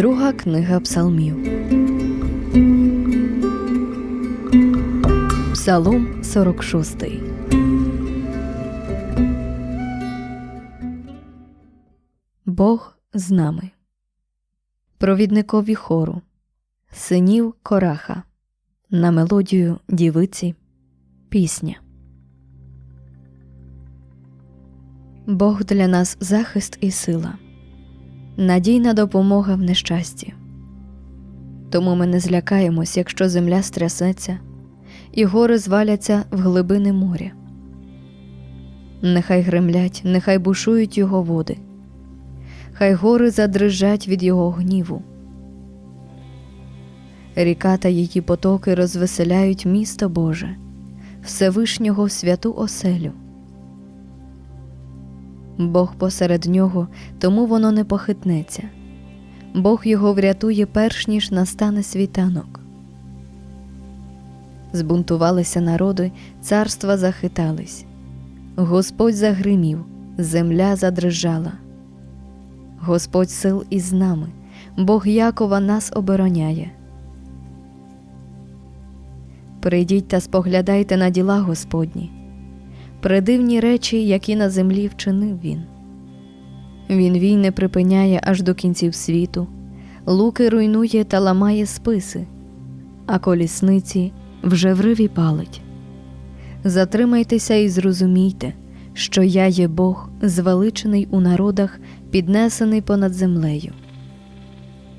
Друга книга Псалмів. Псалом 46. Бог з нами. Провідникові хору. Синів Кораха. На мелодію дівиці. Пісня. Бог для нас захист і сила, надійна допомога в нещасті. Тому ми не злякаємось, якщо земля стрясеться, і гори зваляться в глибини моря. Нехай гремлять, нехай бушують його води, хай гори задрижать від його гніву. Ріка та її потоки розвеселяють місто Боже, Всевишнього святу оселю. Бог посеред нього, тому воно не похитнеться. Бог його врятує перш ніж настане світанок. Збунтувалися народи, царства захитались. Господь загримів, земля задрижала. Господь сил із нами, Бог Якова нас обороняє. Прийдіть та споглядайте на діла Господні придивні речі, які на землі вчинив він. Він війни припиняє аж до кінців світу, луки руйнує та ламає списи, а колісниці вже вриві палить. Затримайтеся і зрозумійте, що я є Бог, звеличений у народах, піднесений понад землею.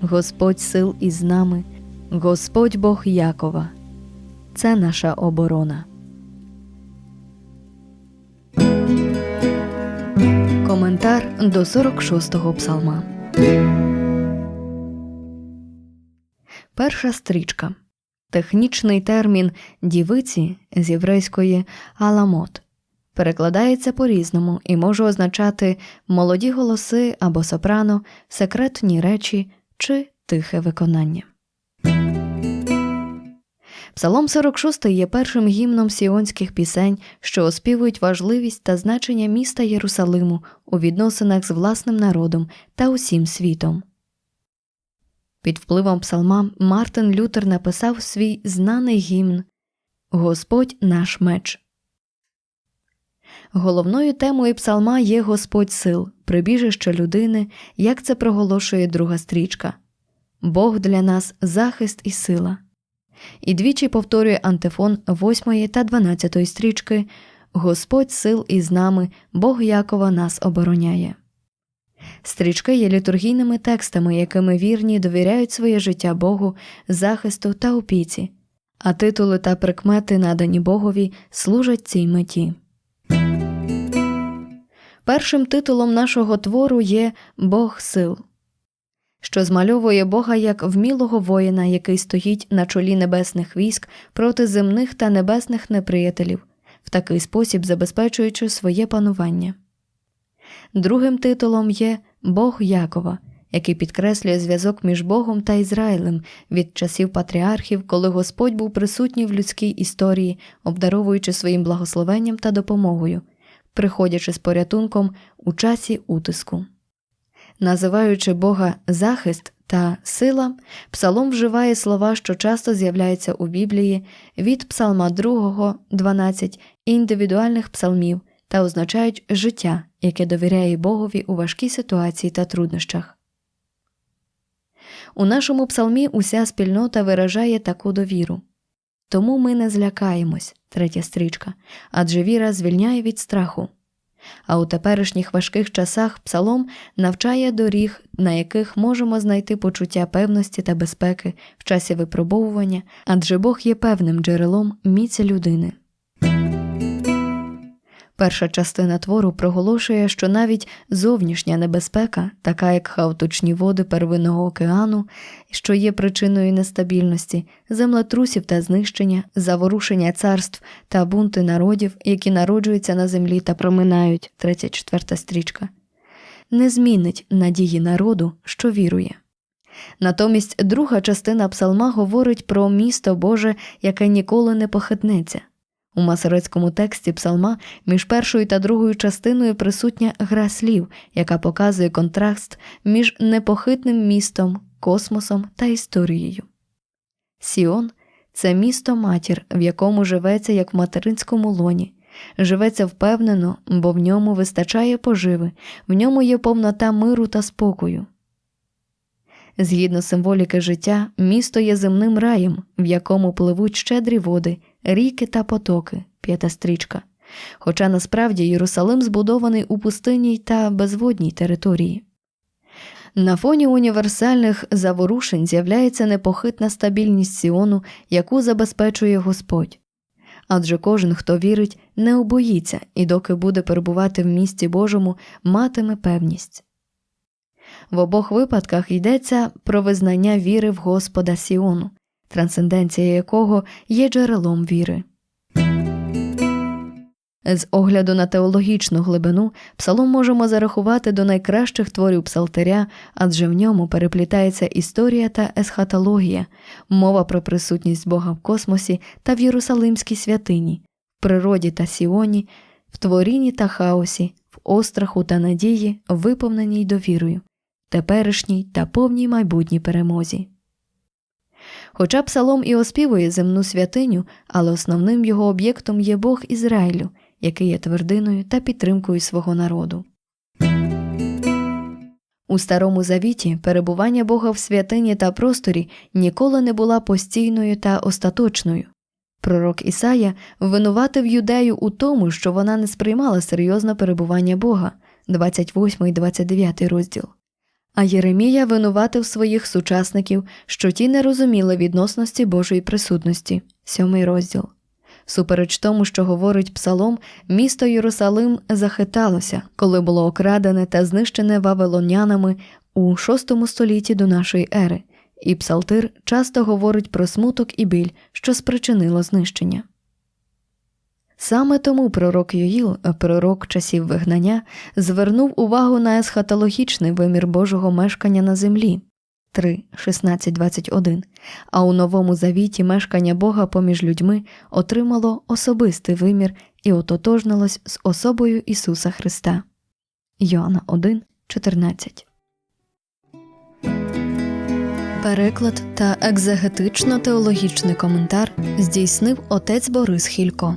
Господь сил із нами, Господь Бог Якова. Це наша оборона. Коментар до 46-го псалма. Перша стрічка. Технічний термін дівиці з єврейської аламот перекладається по-різному і може означати молоді голоси або сопрано, секретні речі чи тихе виконання. Псалом 46 є першим гімном сіонських пісень, що оспівують важливість та значення міста Єрусалиму у відносинах з власним народом та усім світом. Під впливом псалма Мартин Лютер написав свій знаний гімн Господь наш меч. Головною темою псалма є Господь сил, прибіжище людини, як це проголошує друга стрічка Бог для нас захист і сила і двічі повторює антифон 8 та 12 стрічки Господь сил із нами, Бог Якова нас обороняє. Стрічки є літургійними текстами, якими вірні довіряють своє життя Богу, захисту та опіці, а титули та прикмети, надані Богові, служать цій меті. Першим титулом нашого твору є Бог сил що змальовує Бога як вмілого воїна, який стоїть на чолі небесних військ проти земних та небесних неприятелів, в такий спосіб забезпечуючи своє панування. Другим титулом є Бог Якова, який підкреслює зв'язок між Богом та Ізраїлем від часів патріархів, коли Господь був присутній в людській історії, обдаровуючи своїм благословенням та допомогою, приходячи з порятунком у часі утиску. Називаючи Бога захист та сила, псалом вживає слова, що часто з'являються у Біблії від псалма 2, 12 індивідуальних псалмів та означають життя, яке довіряє Богові у важкій ситуації та труднощах. У нашому псалмі уся спільнота виражає таку довіру. Тому ми не злякаємось, третя стрічка, адже віра звільняє від страху а у теперішніх важких часах псалом навчає доріг, на яких можемо знайти почуття певності та безпеки в часі випробовування, адже Бог є певним джерелом міці людини. Перша частина твору проголошує, що навіть зовнішня небезпека, така як хаотичні води первинного океану, що є причиною нестабільності, землетрусів та знищення, заворушення царств та бунти народів, які народжуються на землі та проминають 34 стрічка, не змінить надії народу, що вірує. Натомість друга частина псалма говорить про місто Боже, яке ніколи не похитнеться. У масорецькому тексті псалма між першою та другою частиною присутня гра слів, яка показує контраст між непохитним містом космосом та історією. Сіон це місто матір, в якому живеться як в материнському лоні, живеться впевнено, бо в ньому вистачає поживи, в ньому є повнота миру та спокою. Згідно символіки життя, місто є земним раєм, в якому пливуть щедрі води, ріки та потоки, п'ята стрічка. Хоча насправді Єрусалим збудований у пустинній та безводній території. На фоні універсальних заворушень з'являється непохитна стабільність Сіону, яку забезпечує Господь. Адже кожен, хто вірить, не обоїться і доки буде перебувати в місті Божому, матиме певність. В обох випадках йдеться про визнання віри в Господа Сіону, трансценденція якого є джерелом віри. З огляду на теологічну глибину псалом можемо зарахувати до найкращих творів псалтиря, адже в ньому переплітається історія та есхатологія, мова про присутність Бога в космосі та в Єрусалимській святині, в природі та сіоні, в творінні та хаосі, в остраху та надії, виповненій довірою, теперішній та повній майбутній перемозі. Хоча псалом і оспівує земну святиню, але основним його об'єктом є Бог Ізраїлю, який є твердиною та підтримкою свого народу. У Старому Завіті перебування Бога в святині та просторі ніколи не була постійною та остаточною. Пророк Ісая винуватив юдею у тому, що вона не сприймала серйозно перебування Бога, 28 і 29 розділ. А Єремія винуватив своїх сучасників, що ті не розуміли відносності Божої присутності, 7 розділ. Супереч тому, що говорить псалом, місто Єрусалим захиталося, коли було окрадене та знищене вавилонянами у VI столітті до нашої ери, і псалтир часто говорить про смуток і біль, що спричинило знищення. Саме тому пророк Йоїл, пророк часів вигнання, звернув увагу на есхатологічний вимір Божого мешкання на землі 3, 16, 21, а у Новому Завіті мешкання Бога поміж людьми отримало особистий вимір і ототожнилось з особою Ісуса Христа. Йоанна 1, 14. Переклад та екзегетично-теологічний коментар здійснив отець Борис Хілько.